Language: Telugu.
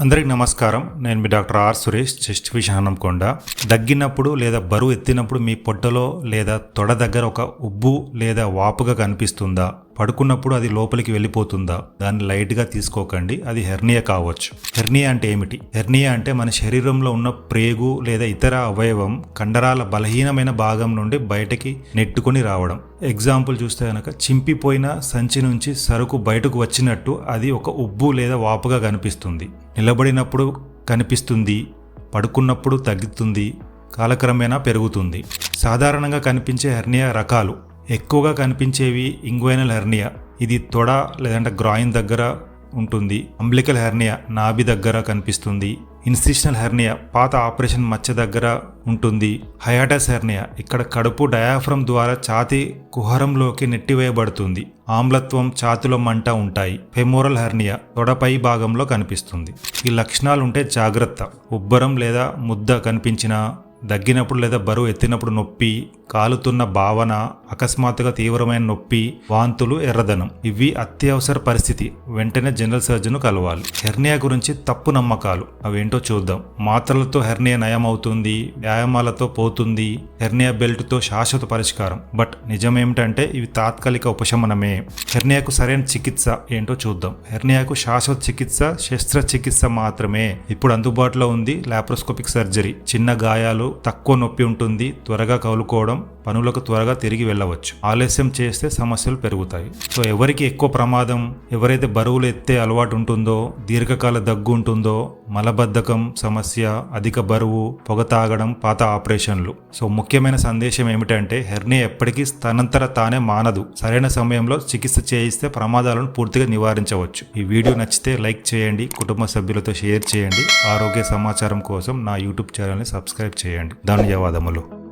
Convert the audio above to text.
అందరికి నమస్కారం. నేను మీ డాక్టర్ ఆర్ సురేష్ చెస్ట్ విషానం కొండ. దగ్గినప్పుడు లేదా బరువు ఎత్తినప్పుడు మీ పొట్టలో లేదా తొడ దగ్గర ఒక ఉబ్బు లేదా వాపుగా కనిపిస్తుందా? పడుకున్నప్పుడు అది లోపలికి వెళ్ళిపోతుందా? దాన్ని లైట్గా తీసుకోకండి. అది హెర్నియా కావచ్చు. హెర్నియా అంటే ఏమిటి? హెర్నియా అంటే మన శరీరంలో ఉన్న ప్రేగు లేదా ఇతర అవయవం కండరాల బలహీనమైన భాగం నుండి బయటకి నెట్టుకొని రావడం. ఎగ్జాంపుల్ చూస్తే కనుక చింపిపోయిన సంచి నుంచి సరుకు బయటకు వచ్చినట్టు అది ఒక ఉబ్బు లేదా వాపుగా కనిపిస్తుంది. నిలబడినప్పుడు కనిపిస్తుంది పడుకున్నప్పుడు తగ్గుతుంది కాలక్రమేణా పెరుగుతుంది. సాధారణంగా కనిపించే హెర్నియా రకాలు ఎక్కువగా కనిపించేవి ఇంగ్వైనల్ హెర్నియా. ఇది తొడ లేదంటే గ్రాయిన్ దగ్గర ఉంటుంది. అంబ్లికల్ హెర్నియా నాభి దగ్గర కనిపిస్తుంది. ఇన్సిషనల్ హెర్నియా పాత ఆపరేషన్ మచ్చ దగ్గర ఉంటుంది. హయాటస్ హెర్నియా ఇక్కడ కడుపు డయాఫ్రమ్ ద్వారా ఛాతీ కుహరంలోకి నెట్టివేయబడుతుంది. ఆమ్లత్వం ఛాతిలో మంట ఉంటాయి. ఫెమోరల్ హెర్నియా తొడపై భాగంలో కనిపిస్తుంది. ఈ లక్షణాలు ఉంటే జాగ్రత్త. ఉబ్బరం లేదా ముద్ద కనిపించిన దగ్గినప్పుడు లేదా బరువు ఎత్తినప్పుడు నొప్పి కాలుతున్న భావన అకస్మాత్తుగా తీవ్రమైన నొప్పి వాంతులు ఎర్రదనం. ఇవి అత్యవసర పరిస్థితి. వెంటనే జనరల్ సర్జన్ కలవాలి. హెర్నియా గురించి తప్పు నమ్మకాలు. అవేంటో చూద్దాం. మాత్రలతో హెర్నియా నయం అవుతుంది వ్యాయామాలతో పోతుంది హెర్నియా బెల్ట్తో శాశ్వత పరిష్కారం. బట్ నిజమేమిటంటే ఇవి తాత్కాలిక ఉపశమనమే. హెర్నియాకు సరైన చికిత్స ఏంటో చూద్దాం. హెర్నియాకు శాశ్వత చికిత్స శస్త్రచికిత్స మాత్రమే. ఇప్పుడు అందుబాటులో ఉంది లాప్రోస్కోపిక్ సర్జరీ. చిన్న గాయాలు తక్కువ నొప్పి ఉంటుంది త్వరగా కౌలుకోవడం పనులకు త్వరగా తిరిగి వెళ్ళవచ్చు. ఆలస్యం చేస్తే సమస్యలు పెరుగుతాయి. సో ఎవరికి ఎక్కువ ప్రమాదం ఎవరైతే బరువులు ఎత్తే అలవాటు ఉంటుందో దీర్ఘకాల దగ్గు ఉంటుందో మలబద్ధకం సమస్య అధిక బరువు పొగ తాగడం పాత ఆపరేషన్లు. సో ముఖ్యమైన సందేశం ఏమిటంటే హెర్నియా ఎప్పటికీ తనంతర తానే మానదు. సరైన సమయంలో చికిత్స చేయిస్తే ప్రమాదాలను పూర్తిగా నివారించవచ్చు. ఈ వీడియో నచ్చితే లైక్ చేయండి కుటుంబ సభ్యులతో షేర్ చేయండి. ఆరోగ్య సమాచారం కోసం నా యూట్యూబ్ ఛానల్ని సబ్స్క్రైబ్ చేయండి. ధన్యవాదములు.